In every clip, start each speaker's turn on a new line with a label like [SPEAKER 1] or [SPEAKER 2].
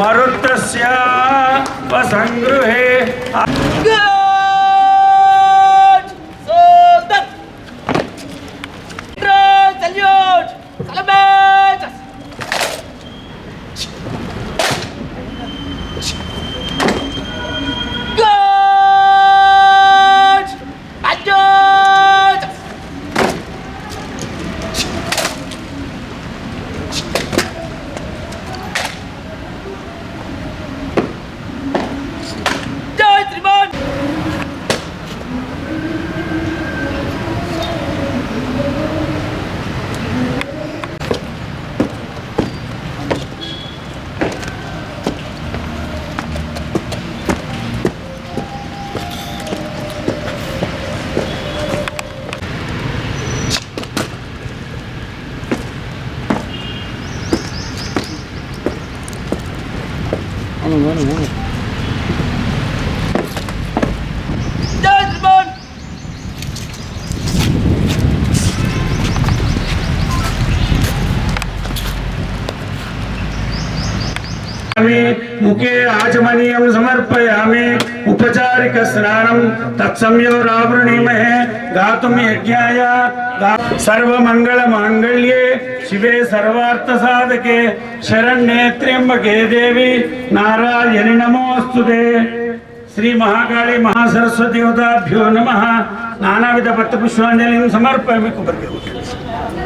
[SPEAKER 1] మరుత్తస్య యాజమనీయం సమర్పయామి ఉపచారిక స్నానం తత్సంయోరావృణీమహే గాతుం యజ్ఞాయ సర్వమంగళ మాంగళ్యే శివే సర్వార్థ సాధకే శరణ్యే త్ర్యంబకే దేవి నారాయణి నమోస్తుతే శ్రీ మహాకాళి మహాసరస్వతి దేవతాభ్యో నమ నానావిధ పత్ర పుష్పాంజలిం సమర్పయామి కొబ్బరికాయ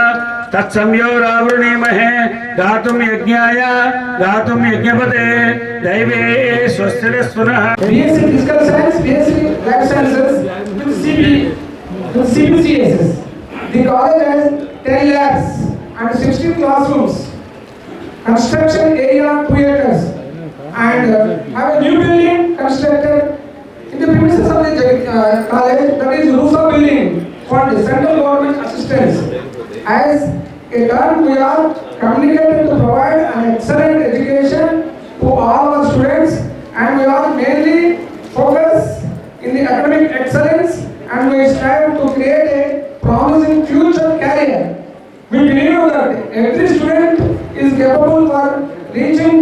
[SPEAKER 1] तत्समयो रावृणीमहे गातुं यज्ञाय गातुं यज्ञपदे दैवे स्वस्तिरः सुरः
[SPEAKER 2] BSc Physical Science, BSc Life Sciences with CP, with CPCSS. The college has 10 labs and 16 classrooms. Construction area 2 acres and uh, have a new building constructed in the premises of the uh, college that is Rufa building for the central government assistance. As a turn we are communicated to provide an excellent education to all our students and we are mainly focused in the academic excellence and we strive to create a promising future career. We believe that every student is capable for reaching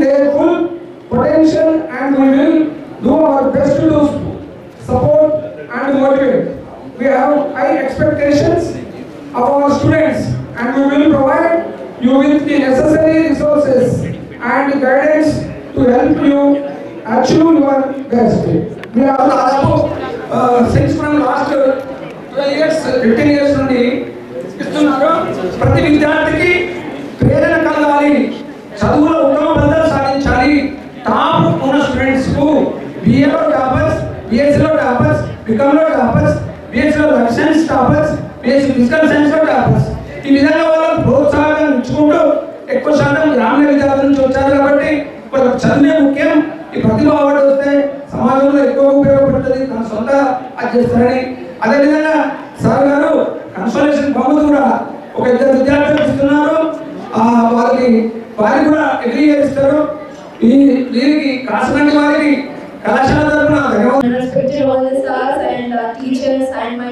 [SPEAKER 2] and guidance to help you achieve your best. We are దాదాపు six from last twelve years fifteen years నుండి ఇస్తున్నారు. ప్రతి విద్యార్థికి ప్రేరణ కలగాలి. చదువులో ఉత్తమ ఫలితాలు సాధించాలి. టాప్ ఉన్న స్టూడెంట్స్కు బిఏలో టాపర్స్ బిఎస్సిలో టాపర్స్ బికామ్లో toppers బిఎస్సిలో life science toppers BSc physical సైన్స్లో టాపర్స్ ఈ విధంగా వాళ్ళకు ప్రోత్సాహం ఇచ్చుకుంటూ ఎక్కువ శాతం గ్రామీణ విద్యార్థులు కాబట్టి చదివే ముఖ్యం ఈ ప్రతిభ అవార్డు వస్తే సమాజంలో ఎక్కువ ఉపయోగపడుతుంది తన సొంత అది చేస్తారని. అదేవిధంగా సార్ గారు కన్సల్టేషన్ బహుమతి కూడా ఒక ఇద్దరు విద్యార్థులకు ఇస్తున్నారు వారికి వారికి కూడా ఎగ్రీ ఇస్తారు ఈ దీనికి కాసినటువంటి వారికి కళాశాల తరఫున ధన్యవాదాలు.
[SPEAKER 3] Uh, and my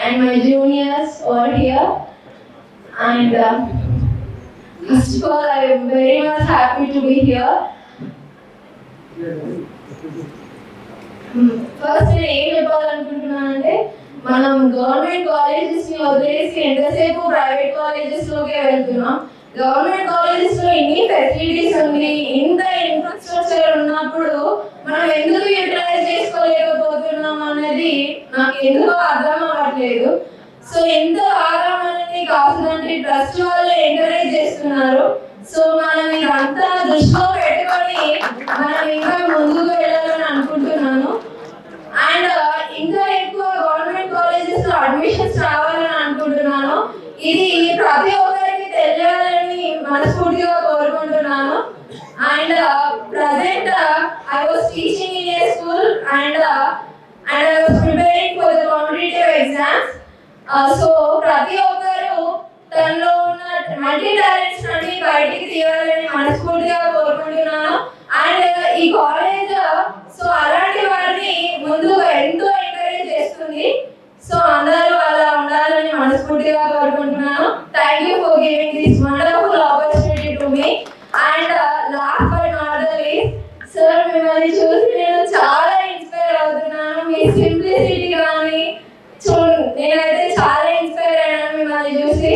[SPEAKER 3] and my juniors all here. And uh, first of all, I am very much happy to be here. Hmm. First నేను ఏం చెప్పాలనుకుంటున్నానంటే మనం గవర్నమెంట్ కాలేజెస్ని వదిలేసి ఎంతసేపు ప్రైవేట్ కాలేజెస్ లోకే వెళ్తున్నాం. గవర్నమెంట్ కాలేజెస్లో ఇన్ని ఫెసిలిటీస్ ఉంది ఇంత ఇన్ఫ్రాస్ట్రక్చర్ ఉన్నప్పుడు మనం ఎందుకు యూటిలైజ్ చేసుకోలేకపోతున్నాం అనేది నాకు ఎందుకో అర్థం అవ్వట్లేదు. సో ఎంత ఆరామాన్ని కావాలంటే ట్రస్ట్ వాళ్ళు ఎంకరేజ్ చేస్తున్నారు. సో మనం ఇదంతా దృష్టిలో పెట్టుకొని మనం ఇంకా ముందుకు వెళ్ళాలని అనుకుంటున్నాను. అండ్ ఇంకా ఎక్కువ గవర్నమెంట్ కాలేజెస్లో అడ్మిషన్స్ రావాలని అనుకుంటున్నాను. ఇది ప్రతి ఒక్కరికి తెలియాలని మనస్ఫూర్తిగా కోరుకుంటున్నాను. And present I was teaching in a school and and I was preparing for the competitive exams so ప్రతి ఒక్కరు తనలో ఉన్న మల్టీ టాలెంట్స్ అన్ని బయటికి తీయాలని మనస్ఫూర్తిగా కోరుకుంటున్నాను. అండ్ ఈ కాలేజ్ సో అలాంటి వారిని ముందు ఎంతో ఎంకరేజ్ చేస్తుంది. సో అందరూ అలా ఉండాలని మనస్ఫూర్తిగా కోరుకుంటున్నాను. Thank you for giving this wonderful opportunity to me and last but not the least sir మిమ్మల్ని చూసి నేను చాలా ఇన్స్పైర్ అవుతున్నాను. మీ సింప్లిసిటీ కానీ చూ నేను మిమ్మల్ని చూసి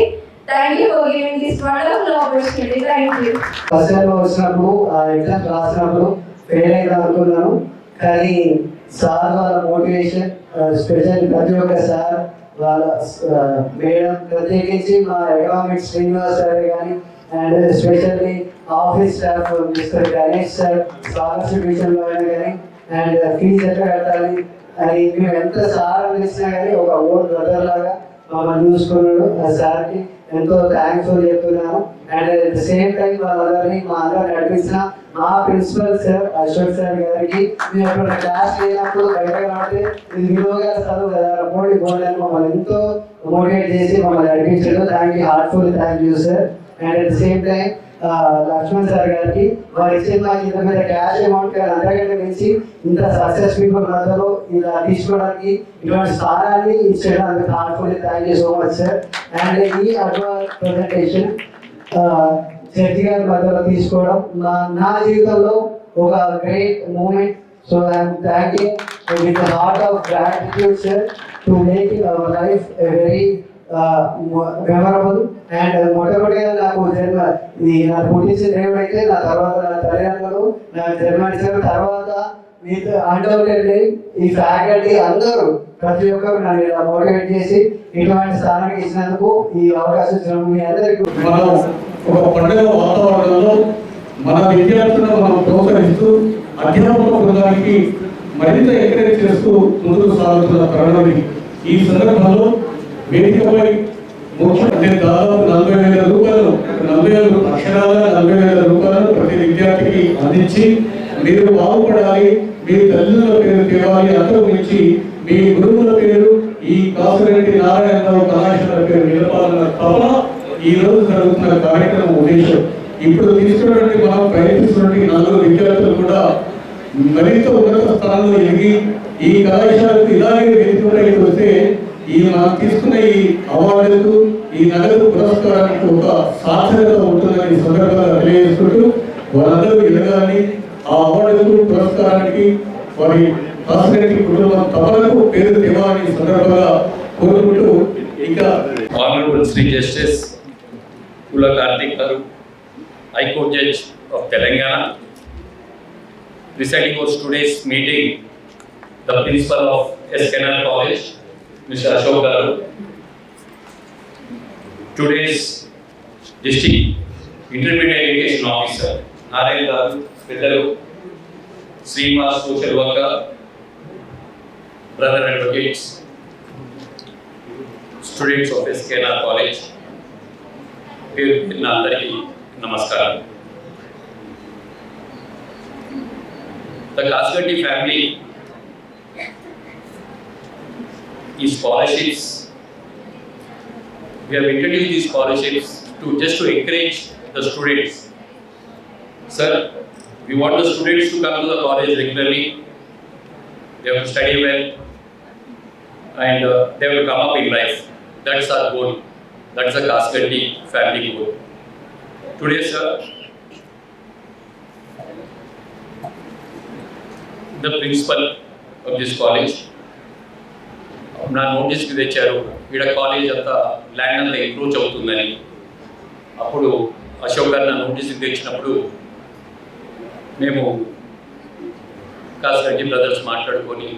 [SPEAKER 3] thank you for giving this wonderful opportunity. Thank you
[SPEAKER 4] first time వచ్చినప్పుడు ఆ ఎగ్జామ్ రాసినప్పుడు ఫెయిల్ అయితే అనుకున్నాను. కానీ సార్ వాళ్ళ మోటివేషన్ స్పెషల్ ప్రతి ఒక్క సార్ వాళ్ళ మేడం ప్రత్యేకించి మా ఎకనామిక్స్ శ్రీనివాస్ సార్ కానీ and specially office staff mister Ganesh sir scholarship విషయంలో అయినా కానీ అండ్ ఫీజు ఎట్లా కట్టాలి అది మేము ఎంత సార్ అందించినా కానీ ఒక ఓన్ బ్రదర్ లాగా మమ్మల్ని చూసుకున్నాడు. ఆ సార్కి ఎంతో థ్యాంక్ఫుల్ చెప్తున్నాను and at the same time వాళ్ళందరినీ మా అందరూ నడిపించిన మా ప్రిన్సిపల్ సార్ అశోక్ సార్ గారికి మేము ఎప్పుడు క్లాస్ లేనప్పుడు బయట కాబట్టి ఇది విలువగా చదువు కదా పోటీ అని మమ్మల్ని ఎంతో మోటివేట్ చేసి మమ్మల్ని నడిపించాడు thank you heartful thank you sir and at the same time Laxman sir గారికి వారు ఇచ్చిన నాకు ఇంత మీద క్యాష్ అమౌంట్ అంతకంటే మించి ఇంత సక్సెస్ పీపుల్ మధ్యలో ఇలా తీసుకోవడానికి ఇటువంటి స్థానాన్ని ఇచ్చేయడానికి heartfully thank you so much sir and ఈ అడ్వాన్స్ ప్రజెంటేషన్ శక్తి గారి మధ్యలో తీసుకోవడం నా నా జీవితంలో ఒక great moment so I'm thanking with heart of gratitude sir to make our life very memorable and మొట్టమొదటిగా నాకు జన్మ ఇది నాకు పుట్టించిన దేవుడు అయితే నా తర్వాత నా తల్లిదండ్రులు నాకు జన్మనిచ్చిన తర్వాత మీతో అన్డౌటెడ్లీ ఈ ఫ్యాకల్టీ అందరూ ప్రతి ఒక్కరు నన్ను ఇలా మోటివేట్ చేసి ఇటువంటి స్థానానికి ఇచ్చినందుకు ఈ అవకాశం ఇచ్చిన మీ అందరికీ
[SPEAKER 5] మనం ఒక పండుగ వాతావరణంలో మన విద్యార్థులను మనం ప్రోత్సహిస్తూ అధ్యాపక బృందానికి మరింత ఎంకరేజ్ చేస్తూ ముందుకు సాగుతున్న తరుణం ఈ సందర్భంలో వేదికపై ముఖ్యమంత్రి దాదాపు నలభై వేల రూపాయలు నలభై వేల అక్షరాల నలభై వేల రూపాయలు ప్రతి విద్యార్థికి అందించి మీరు బాగుపడాలి మీ తల్లిదండ్రుల పేరు తేవాలి అంతకు మించి మీ గురువుల పేరు ఈ కాసిరెడ్డి నారాయణరావు కళాశాల పేరు నిలపాలన్న తపన ఈ రోజు జరుగుతున్న కార్యక్రమం ఉద్దేశం. ఇప్పుడు తీసుకున్నటువంటి మనం ప్రయత్నిస్తున్నటువంటి నలుగురు విద్యార్థులు కూడా మరింత ఉన్నత స్థానంలో ఎదిగి ఈ కళాశాలకు ఇలాగే వెళ్తున్నట్టు వస్తే ఈయన తీసుకున్న ఈ అవార్డుకు ఈ నగదు పురస్కారానికి ఒక సార్థకత ఉంటుందని సందర్భంగా తెలియజేసుకుంటూ వారందరూ ఎదగాలని ఆ అవార్డుకు పురస్కారానికి వారి కాసిరెడ్డి కుటుంబం తమలకు పేరు తేవాలని సందర్భంగా కోరుకుంటూ ఇంకా
[SPEAKER 6] honourable Shri justice Kula Karthik garu high court judge of Telangana presiding over today's meeting, the principal of S. College mister Ashok garu today's district intermediate education officer Narayana garu పెద్దలు Srinivas social worker brother advocates students of SKR college పేరు పెట్టిన అందరికీ నమస్కారం the Kasgaddi family scholarships. We have introduced these scholarships to just to encourage the students. Sir, we want the students to come to the college regularly. They have to study well and uh, they have to come up in life. That's our goal. That's the Cascading family goal. Today, sir, the principal of this college నా నోటీస్కి తెచ్చారు. ఈడ college అంతా land అంతా encroach అవుతుందని. అప్పుడు అశోక్ గారు నా నోటీస్కి తెచ్చినప్పుడు మేము కాసిరెడ్డి బ్రదర్స్ మాట్లాడుకొని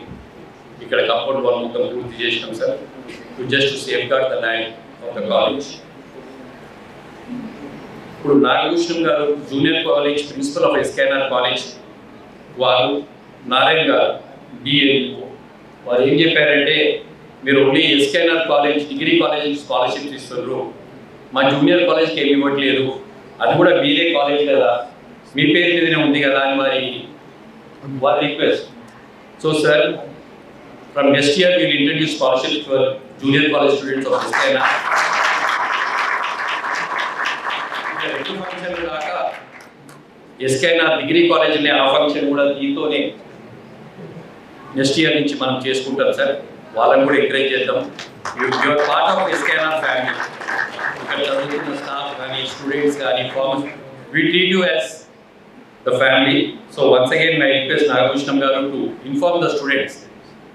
[SPEAKER 6] ఇక్కడ కంపౌండ్ వాల్ మొత్తం పూర్తి చేసినాం sir. To just safeguard the land of the college ఇప్పుడు Nagabhushanam garu junior college principal of SKR college వారు నారాయణ గారు డిఏ వారు ఏం చెప్పారంటే మీరు only SKNR college degree college scholarship ఇస్తున్నారు. మా జూనియర్ కాలేజ్కి ఏమి ఇవ్వట్లేదు. అది కూడా మీరే కాలేజ్ కదా. మీ పేరు మీదనే ఉంది కదా అని మరి వారి request. So sir from next year మీరు introduce scholarship for junior college students of of రెండు ఫంక్షన్లు ఎస్కేఎన్ఆర్ డిగ్రీ కాలేజీని ఆ ఫంక్షన్ కూడా దీంతోనే నెక్స్ట్ ఇయర్ నుంచి మనం చేసుకుంటాం సార్. వాళ్ళని కూడా ఎంకరేజ్ చేద్దాం. Your part of SKNR family ఇక్కడ చదువుతున్న స్టాఫ్ కానీ స్టూడెంట్స్ కానీ farmers we treat you as the family so once again my request Nagabhushanam garu to inform the students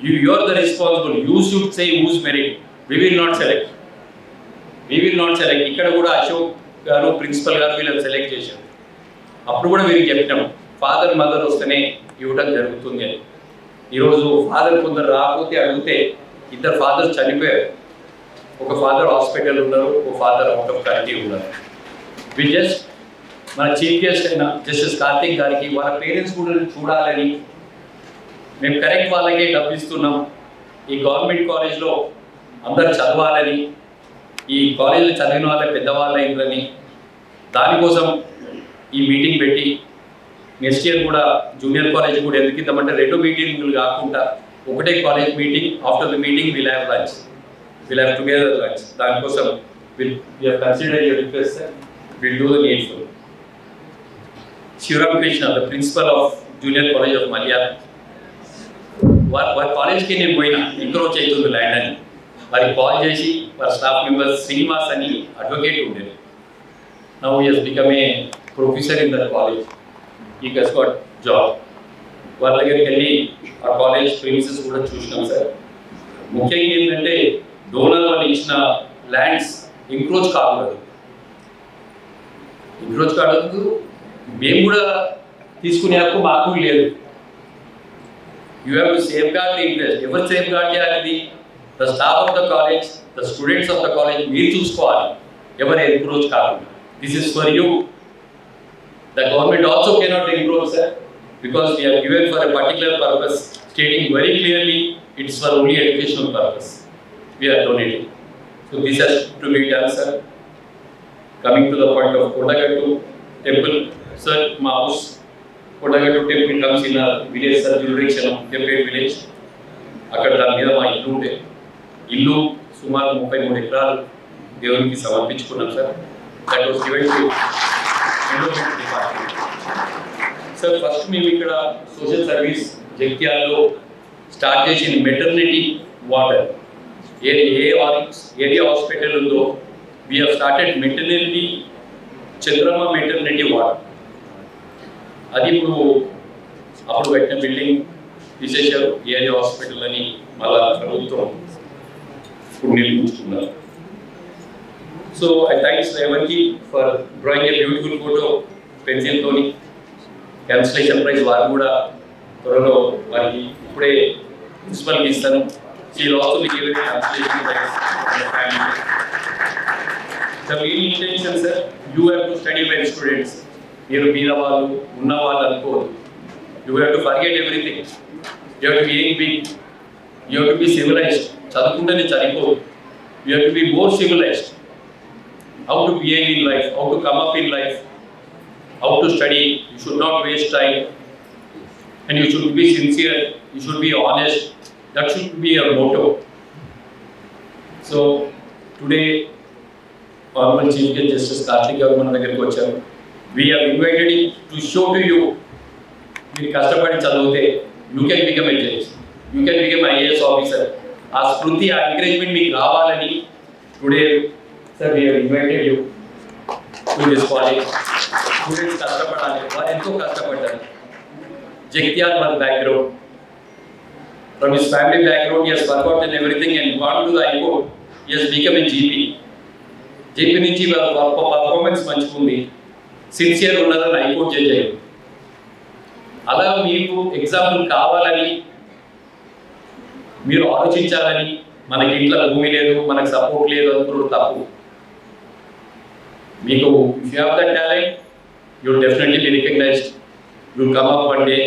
[SPEAKER 6] you you're the responsible you should say whose merit we will not select we will not select ఇక్కడ కూడా Ashok garu principal గారు వీళ్ళని select చేశారు. అప్పుడు కూడా వీరికి చెప్పినాం. Father mother వస్తేనే ఇవ్వడం జరుగుతుంది అని. ఈరోజు ఫాదర్ కొందరు రాకపోతే అడిగితే ఇద్దరు ఫాదర్ చనిపోయారు. ఒక ఫాదర్ హాస్పిటల్ ఉన్నారు ఒక ఫాదర్ అవుట్ ఆఫ్ ఉన్నారు వి జస్ట్ మన చీఫ్ గెస్ట్ అయిన జస్టిస్ కార్తీక్ గారికి వాళ్ళ పేరెంట్స్ కూడా చూడాలని మేము కరెక్ట్ వాళ్ళకే డబ్బిస్తున్నాం ఈ గవర్నమెంట్ కాలేజ్లో అందరు చదవాలని ఈ కాలేజీలో చదివిన వాళ్ళే పెద్దవాళ్ళు అయిందని దానికోసం ఈ మీటింగ్ పెట్టి నెక్స్ట్ ఇయర్ కూడా జూనియర్ కాలేజ్ కూడా ఎందుకు ఇద్దామంటే రెండు మీటింగ్లు కాకుండా ఒకటే college meeting after the meeting will have lunch will have together lunch దానికోసం will you consider your request will do the needful Shivaram Krishna the principal of junior college of Malayalam వారి వారి కాలేజ్కి నేను పోయినా. ఎంక్రోచ్ అవుతుంది land అని వారి call చేసి వారి స్టాఫ్ మెంబర్స్ శ్రీనివాస్ అని అడ్వకేట్ ఉండేది. Now he's become a professor in that college ఈ గస్ గాట్ జాబ్ వాళ్ళ దగ్గరికి వెళ్ళి ఆ కాలేజ్ ప్రిన్సెస్ కూడా చూసినాం సార్ ముఖ్యంగా ఏంటంటే డోనర్ వాళ్ళు ఇచ్చిన ల్యాండ్స్ ఎంక్రోచ్ కాకూడదు. ఎంక్రోచ్ కాకూడదు. మేము కూడా తీసుకునే హక్కు మాకు లేదు. You have to safeguard interest ఎవరు సేఫ్ గార్డ్ చేయాలి the staff of the college the students of the college మీరు చూసుకోవాలి. ఎవరు ఎంక్రోచ్ కాకుండా. This is for you the government also cannot encroach sir because we're given for a particular purpose stating very clearly it's for only educational purpose we're donating so this has to be done sir coming to the point of Kondagattu temple sir మా house Kondagattu temple comes in village sir jurisdiction టెంపేట్ village అక్కడ దాని మీద మా ఇల్లు ఉండే ఇల్లు సుమారు ముప్పై మూడు ఎకరాలు దేవునికి సమర్పించుకున్నాం sir that was given to sir first మేము ఇక్కడ సోషల్ సర్వీస్ జగిత్యాలలో స్టార్ట్ చేసిన మెటర్నిటీ వాటర్ ఏ ఏ ఏరియా హాస్పిటల్ ఉందో we have started maternity Chandramma maternity water అది ఇప్పుడు అప్పుడు పెట్టిన బిల్డింగ్ తీసేశారు ఏరియా హాస్పిటల్ అని మళ్ళా ప్రభుత్వం ఇప్పుడు నిర్మించుకున్నారు so I thanks Revanthi for drawing a beautiful photo పెన్సిల్తోని consolation prize వారు కూడా త్వరలో వారికి ఇప్పుడే ప్రిన్సిపల్కి ఇస్తాను. ఈ last B consolation prize intention sir you have to study well students మీరు మీద వాళ్ళు ఉన్న వాళ్ళు అనుకోవద్దు. You have to forget everything you have to be big you have to be civilised చదువుకుంటేనే చనిపోదు you have to be more civilised how to behave in life how to come up in life how to study you should not waste time and you should be sincere you should be honest that should be your motto so today formal chief guest justice Karthik garu మన దగ్గరికి వచ్చారు we are invited to show to you మీరు కష్టపడి చదివితే you can become a judge you can become IAS officer ఆ స్మృతి ఆ encouragement మీకు రావాలని today sir we invited you to this college students కష్టపడాలి. వారు ఎంతో కష్టపడ్డారు. జగిత్యాల్ వాళ్ళ background from his family background he workout forgotten everything and gone to the high court. He has become a GP JP నుంచి performance మంచిగా ఉంది sincere ఉన్నదని high court judge అయ్యారు అలా మీకు ఎగ్జాంపుల్ కావాలని మీరు ఆలోచించాలని మనకి ఇంట్లో భూమి లేదు మనకు సపోర్ట్ లేదు అనుకున్నప్పుడు తప్పు. మీకు if you have that talent you definitely be recognised you come up one day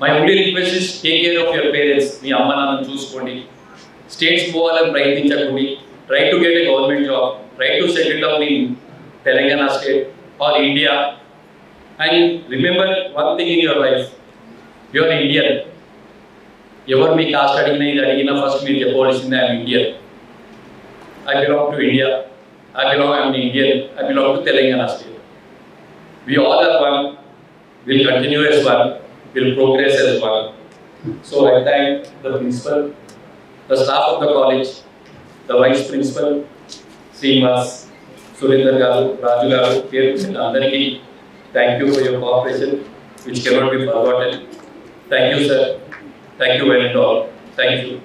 [SPEAKER 6] my only request is take care of your parents మీ అమ్మ నాన్న చూసుకోండి. స్టేట్స్ పోవాలని ప్రయత్నించకండి. Try to get a government job try to settle down in Telangana state or India and remember one thing in your life your Indian ఎవరు మీ caste అడిగినా ఇది అడిగినా first మీరు చెప్పవలసిందే I'm Indian I belong to India I belong, I'm Indian, I belong to Telangana state. We all are one, we'll continue as one, we'll progress as one. So I thank the principal, the staff of the college, the vice principal, Srimas, Surinder Garu, Raju Garu, Kirkus and Andarki, thank you for your cooperation, which cannot be forgotten. Thank you, sir. Thank you, well and all. Thank you.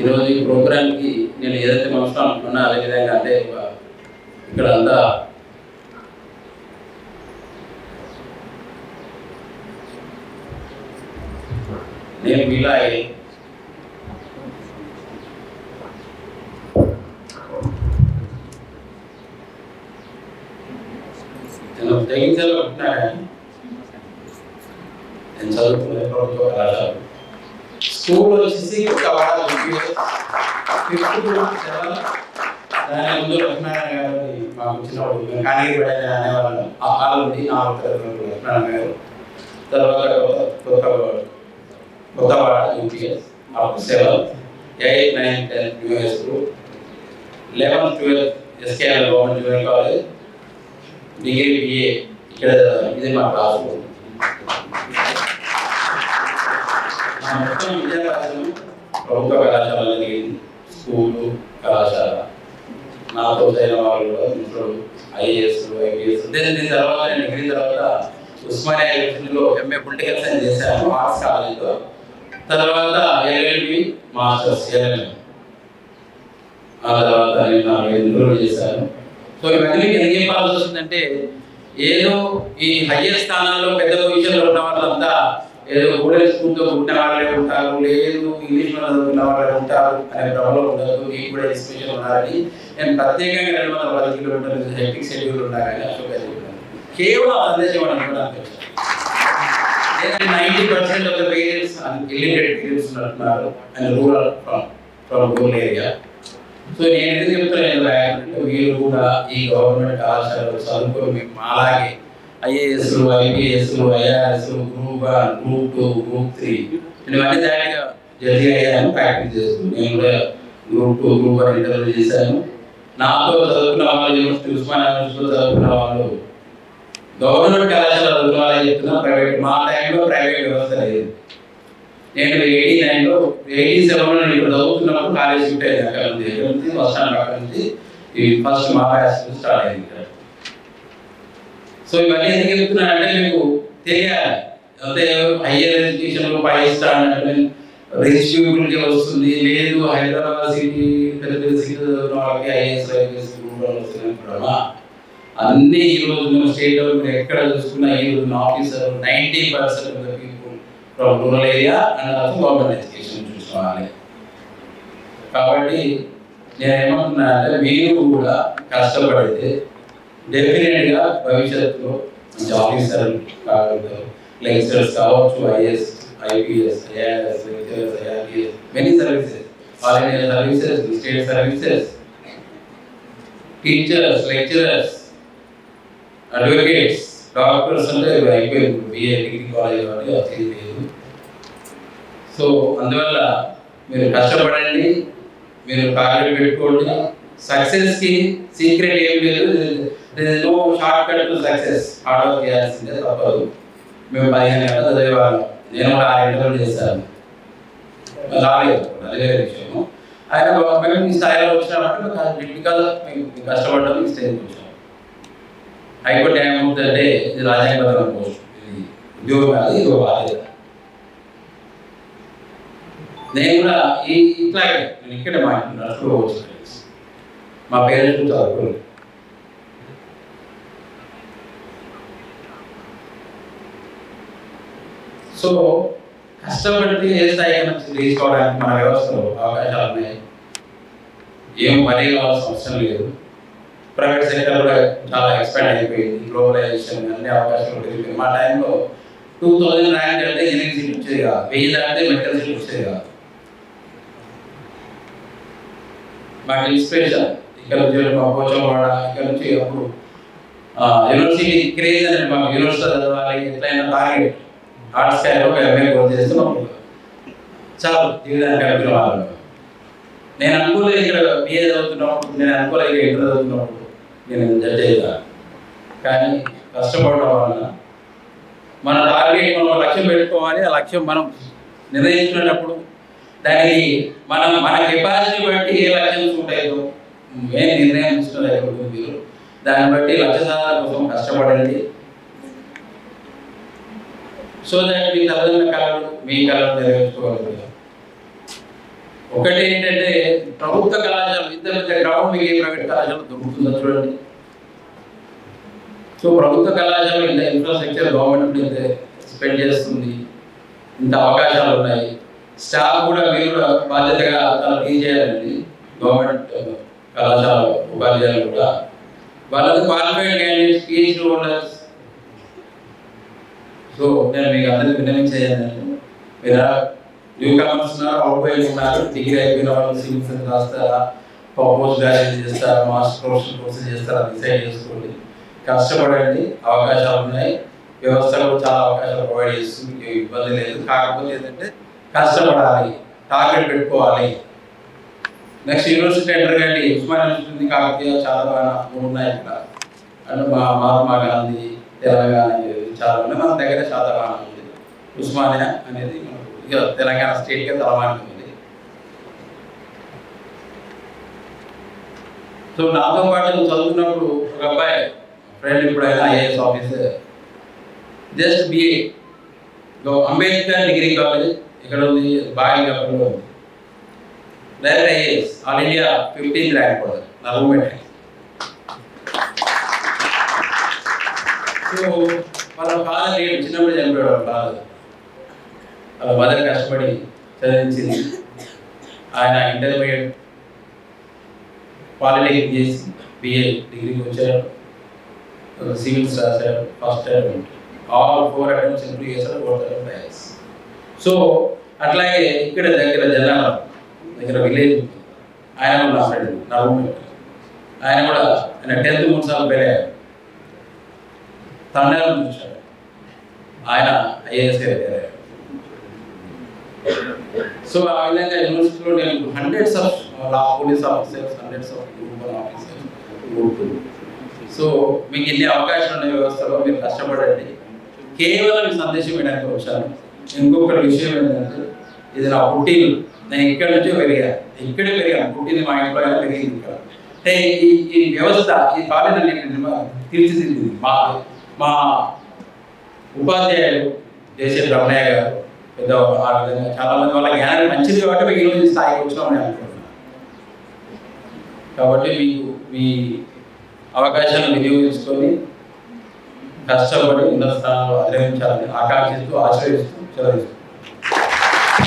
[SPEAKER 7] ఈరోజు ఈ ప్రోగ్రామ్కి నేను ఏదైతే అవసరం అనుకున్నా అదే విధంగా అంటే ఒక- ఇక్కడ అంతా నేను మీలాగే నేను తెగించాలి అనుకున్నా కానీ నేను చదువుకునే ప్రభుత్వ కళాశాల స్కూల్ వచ్చేసి ఒక వాడ ఫిఫ్త్ టు సెవెన్ దాని ముందు లక్ష్మీనారాయణ గారు మాకు వచ్చినప్పుడు మేము కానీ అనేవాళ్ళం ఆ కాలం ఉంది నాలుగు తరగతి లక్ష్మీనారాయణ గారు తర్వాత కొత్త కొత్తవాడ యూపీఎస్ అప్పుడు seven eight nine ten US group eleven twelve SKL government junior college degree BA ఇక్కడ ఇది మా క్లాస్ రూమ్ నా మొత్తం విద్యాభ్యాసం ప్రభుత్వ కళాశాలలో జరిగింది స్కూలు కళాశాల. నాతో చదివిన వాళ్ళు ఇంట్లో ఐఏఎస్ ఐపీఎస్. దీని తర్వాత నేను డిగ్రీ తర్వాత ఉస్మానియా యూనివర్సిటీలో ఎంఏ పొలిటికల్ సైన్స్ చేశాను ఆర్ట్స్ కాలేజ్లో తర్వాత ఎల్ఎల్బి మాస్టర్స్ ఎల్ఎల్ఎం ఆ తర్వాత నేను నాలుగు ఎన్రోల్ చేశాను. సో ఇవన్నీ ఎందుకు చెప్పాల్సి వస్తుందంటే ఏదో ఈ హయ్యర్ స్థానాల్లో పెద్ద పొజిషన్లో ఉన్న వాళ్ళంతా ఏదో గూడెల్ స్కూల్తో పుట్టిన వాళ్ళే ఉంటారు లేదు ఇంగ్లీష్ మీద చదువుకున్న వాళ్ళే ఉంటారు అనే భ్రమలో ఉండదు మీకు కూడా ఇన్స్పిరేషన్ ఉన్నారని నేను ప్రత్యేకంగా రెండు వందల పది కిలోమీటర్ల హెక్టిక్ షెడ్యూల్ ఉన్నా కానీ అశోక్ చదువుకున్నాను కేవలం ఆ సందేశం అని అనుకోవడానికి ninety percent of the parents illiterate parents ఉంటున్నారు and rural from from rural area so నేను ఎందుకు చెప్తున్నాను? అంటే మీరు కూడా ఈ గవర్నమెంట్ కళాశాలలో చదువుకొని మీకు మాలాగే IAS IPS IRS group one group two group three ఇవన్నీ దానిగా జడ్జి అయ్యాను ప్రాక్టీస్ చేస్తున్నాను నేను కూడా group two group one interview చేశాను. నాతో చదువుకున్న వాళ్ళు యూనివర్సిటీ ఉస్మానియా యూనివర్సిటీలో చదువుకున్న వాళ్ళు గవర్నమెంట్ కళాశాల చదువుకున్న వాళ్ళు చెప్తున్నా ప్రైవేట్ మా టైంలో ప్రైవేట్ వ్యవస్థ లేదు. నేను ఎయిటీ నైన్లో ఎయిటీ సెవెన్లో నేను ఇప్పుడు చదువుతున్నప్పుడు కాలేజ్ షిఫ్ట్ అయ్యింది అక్కడ నుంచి ఇక్కడ నుంచి బస్ అక్కడ నుంచి ఈ ఫస్ట్ మా బ్యాచ్ స్టార్ట్ అయింది సో ఇవన్నీ ఎందుకు చెప్తున్నానంటే మీకు తెలియాలి. అంటే హయ్యర్ ఎడ్యుకేషన్లో పై స్టాండర్డ్ రిజిస్ట్యూబుల్కి వస్తుంది. లేదు హైదరాబాద్ సిటీ పెద్ద పెద్ద సిటీ చదువుకున్న వాళ్ళకి ఐఏఎస్ ఐపీఎస్ వస్తుంది అన్ని ఈ రోజు మేము స్టేట్ మీరు ఎక్కడ చూసుకున్నా ఈ రోజు officer ninety percent of the people from rural area and also government education చూసుకోవాలి. కాబట్టి నేను ఏమంటున్నా అంటే మీరు కూడా కష్టపడితే డెఫినెట్గా భవిష్యత్తులో మంచి ఆఫీసర్ కాగలుగుతారు లెక్చరర్స్ కావచ్చు IAS IPS IRS lecturers IRPS many services all India services state services teachers lecturers advocates doctors అంటే అయిపోయింది. బిఏ డిగ్రీ కాలేజ్ వాళ్ళు వచ్చేది లేదు. సో అందువల్ల మీరు కష్టపడండి మీరు టార్గెట్ పెట్టుకోండి. సక్సెస్కి సీక్రెట్ ఏం లేదు. No shortcut to success hard work చేయాల్సిందే తప్పదు. మేము పదిహేను గంటలు చదివేవాళ్ళం నేను కూడా ఆరు గంటలు చేశాను. రాలేదు అదే విషయము అయినా మేము ఈ స్థాయిలో వచ్చినామంటే క్రిటికల్ మేము కష్టపడ్డాం ఈ స్టేజ్కి వచ్చాము హైకోర్టు ఏమవుతుందంటే ఇది రాజ్యాంగపరమైన పోస్ట్ ఇది ఉద్యోగం కాదు ఇది ఒక బాధ్యత. నేను కూడా ఈ ఇట్లాగే నేను ఇక్కడే మా ఇంట్లో నడుచుకోవచ్చు మా పేరెంట్స్ చదువుకోలేదు. సో కష్టపడితే ఏ స్థాయికి నుంచి తీసుకోవడానికి మన వ్యవస్థలో అవకాశాలు ఉన్నాయి. ఏం పని కావాల్సిన అవసరం లేదు. ప్రైవేట్ సెక్టర్ కూడా చాలా ఎక్స్పాండ్ అయిపోయింది. గ్లోబలైజేషన్ అన్ని అవకాశాలు పెరిగిపోయింది మా టైంలో టూ థౌజండ్ ర్యాంక్ అంటే ఎనిమిది సీట్లు వచ్చేది కాదు. వెయ్యి దాటితే మెడికల్ సీట్లు వచ్చేది కాదు. మాకు ఇన్స్పిరేషన్. ఇక్కడ నుంచి మా పోచంవాడ ఇక్కడ నుంచి అప్పుడు యూనివర్సిటీ క్రేజ్ అనేది మాకు యూనివర్సిటీ చదవాలి ఎట్లయినా టార్గెట్ ఆర్ట్స్ క్యారీలో ఎంఏ కోర్స్ చేస్తే మాకు చాలు జీవితానికి అనుకున్న వాళ్ళు నేను అనుకోలేదు ఇక్కడ బిఏ చదువుతున్నప్పుడు నేను అనుకోలేదు ఇక్కడ ఇంటర్ చదువుతున్నప్పుడు నేను జడ్జ్ అవుతా కానీ కష్టపడడం వలన మన టార్గెట్ మనం లక్ష్యం పెట్టుకోవాలి ఆ లక్ష్యం మనం నిర్ణయించుకునేటప్పుడు దానికి మనం మన కెపాసిటీ బట్టి ఏ లక్ష్యం ఉంటాయో ఏం నిర్ణయం తీసుకునేటప్పుడు మీరు దాన్ని బట్టి లక్ష్య సాధన కోసం కష్టపడండి. సో దాట్ మీ తల్లిదండ్రుల కళలు మీ కళలు నెరవేర్చుకోగలుగుతారు ఒకటి ఏంటంటే ప్రభుత్వ కళాశాల ఇంత పెద్ద గ్రౌండ్ మీకు ఏ ప్రైవేట్ కళాశాల దొరుకుతుందో చూడండి. సో ప్రభుత్వ కళాశాల ఇంత ఇన్ఫ్రాస్ట్రక్చర్ గవర్నమెంట్ ఇంత స్పెండ్ చేస్తుంది. ఇంత అవకాశాలు ఉన్నాయి. స్టాఫ్ కూడా మీరు కూడా బాధ్యతగా టీచ్ చేయాలండి. గవర్నమెంట్ uh, కళాశాల ఉపాధ్యాయులు కూడా. వాళ్ళకి qualified candidates PhD holders so నేను మీకు అందరికీ విన్నవించేయాలండి మీరు న్యూ కమర్స్ ఉన్నారు అవుట్ పోయి ఉన్నారు డిగ్రీ అయిపోయిన వాళ్ళు సివిల్స్ రాస్తారా? పోస్ట్ గ్రాడ్యుయేట్ చేస్తారా? మాస్టర్ ప్రొఫెషనల్ కోర్సు చేస్తారా? డిసైడ్ చేసుకోండి. కష్టపడండి అవకాశాలు ఉన్నాయి. వ్యవస్థలో చాలా అవకాశాలు ప్రొవైడ్ చేస్తుంది. మీకు ఇబ్బంది లేదు. కాకపోతే ఏంటంటే కష్టపడాలి టార్గెట్ పెట్టుకోవాలి. నెక్స్ట్ యూనివర్సిటీ ఎంటర్ కానీ ఉస్మాన్ యూనివర్సిటీ కాకతీయ చాలా ఉన్నాయి ఇక్కడ. అంటే మా మహాత్మా గాంధీ తెలంగాణ చాలా ఉన్నాయి మన దగ్గర శాతవాహన ఉంది ఉస్మానియా అనేది మనకు ఇక తెలంగాణ స్టేట్గా తలమానికి ఉంది. సో నాతో పాటు చదువుతున్నప్పుడు ఒక అబ్బాయి ఫ్రెండ్ ఇప్పుడైనా IAS officer. Just BA Ambedkar degree college ఇక్కడ ఉంది? బాయిల్ ఉంది. Direct IAS all India fifteenth rank కూడా నల్గొండ. సో వాళ్ళ ఫాదర్ లేడు చిన్నప్పుడు చనిపోయాడు వాళ్ళ ఫాదర్ వాళ్ళ మదర్ కష్టపడి చదివించింది. ఆయన ఇంటర్మీడియట్ పాలిటెక్నిక్ చేసి బిఏ డిగ్రీకి వచ్చారు. సివిల్స్ రాశారు first time all four attempts improve చేశారు ఫోర్ టైమ్స్ సో అట్లాగే ఇక్కడ దగ్గర జనాల దగ్గర విలేజ్ ఆయన కూడా నా నా ఆయన కూడా ఆయన టెన్త్ మూడు సార్లు పెరిగారు తండ్రి చూశారు ఆయన ఐఏఎస్ గారు సో ఆ విధంగా యూనివర్సిటీలో నేను hundreds of law police officers hundreds of group officers group so మీకు వెళ్ళే అవకాశం ఉన్న వ్యవస్థలో మీరు కష్టపడండి. కేవలం ఈ సందేశం ఇవ్వడానికి వచ్చాను ఇంకొకటి విషయం ఏంటంటే ఇది నా పుట్టిల్లు నేను ఇక్కడి నుంచే పెరిగాను. ఇక్కడే పెరిగాను. పుట్టింది మా ఇంట్లో పెరిగింది ఇక్కడ? అంటే ఈ ఈ వ్యవస్థ ఈ కాలేజీ నేను తీర్చిదిద్దింది. మా మా ఉపాధ్యాయులు దేశ బ్రహ్మయ్య గారు పెద్ద ఆ విధంగా చాలామంది వాళ్ళ జ్ఞానం మంచిది కాబట్టి మీకు ఈరోజు స్థాయికి వచ్చినామని అనుకుంటున్నాను. కాబట్టి మీకు మీ అవకాశాలను వినియోగించుకొని కష్టపడి ఉన్నత స్థానంలో అధిగమించాలని ఆకాంక్షిస్తూ ఆశ్రయిస్తూ చదివిస్తూ